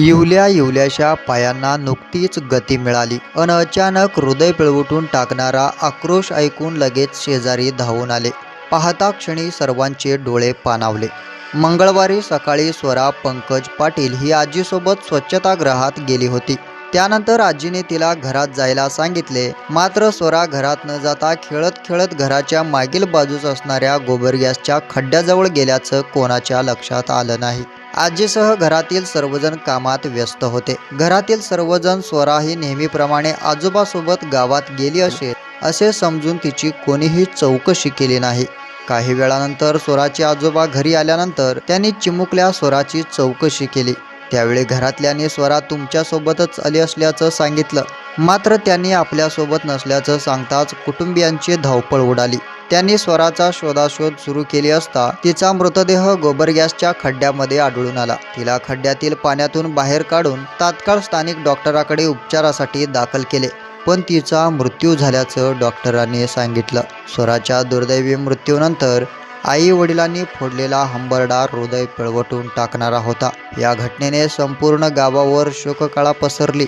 इवल्या इवल्याशा पायांना नुकतीच गती मिळाली. अन अचानक हृदय पिळवटून टाकणारा आक्रोश ऐकून लगेच शेजारी धावून आले. पाहता क्षणी सर्वांचे डोळे पाणावले. मंगळवारी सकाळी स्वरा पंकज पाटील ही आजीसोबत स्वच्छतागृहात गेली होती. त्यानंतर आजीने तिला घरात जायला सांगितले मात्र स्वरा घरात न जाता खेळत खेळत घराच्या मागील बाजूस असणाऱ्या गोबर गॅसच्या खड्ड्याजवळ गेल्याचं कोणाच्या लक्षात आलं नाही. आजीसह घरातील सर्वजण कामात व्यस्त होते. घरातील सर्वजण स्वरा ही नेहमीप्रमाणे आजोबासोबत गावात गेली असेल असे समजून तिची कोणीही चौकशी केली नाही. काही वेळानंतर स्वराचे आजोबा घरी आल्यानंतर त्यांनी चिमुकल्या स्वराची चौकशी केली. त्यावेळी घरातल्याने स्वरा तुमच्यासोबतच आली असल्याचं सांगितलं. मात्र त्यांनी आपल्यासोबत नसल्याचं सांगताच कुटुंबियांची धावपळ उडाली. त्यांनी स्वराचा शोधाशोध सुरू केली असता तिचा मृतदेह गोबर गॅसच्या खड्ड्यामध्ये आढळून आला. तिला खड्ड्यातील पाण्यातून बाहेर काढून तात्काळ स्थानिक डॉक्टराकडे उपचारासाठी दाखल केले. पण तिचा मृत्यू झाल्याचं डॉक्टरांनी सांगितलं. स्वराच्या दुर्दैवी मृत्यूनंतर आई वडिलांनी फोडलेला हंबरडा हृदय पिळवटून टाकणारा होता. या घटनेने संपूर्ण गावावर शोककळा पसरली.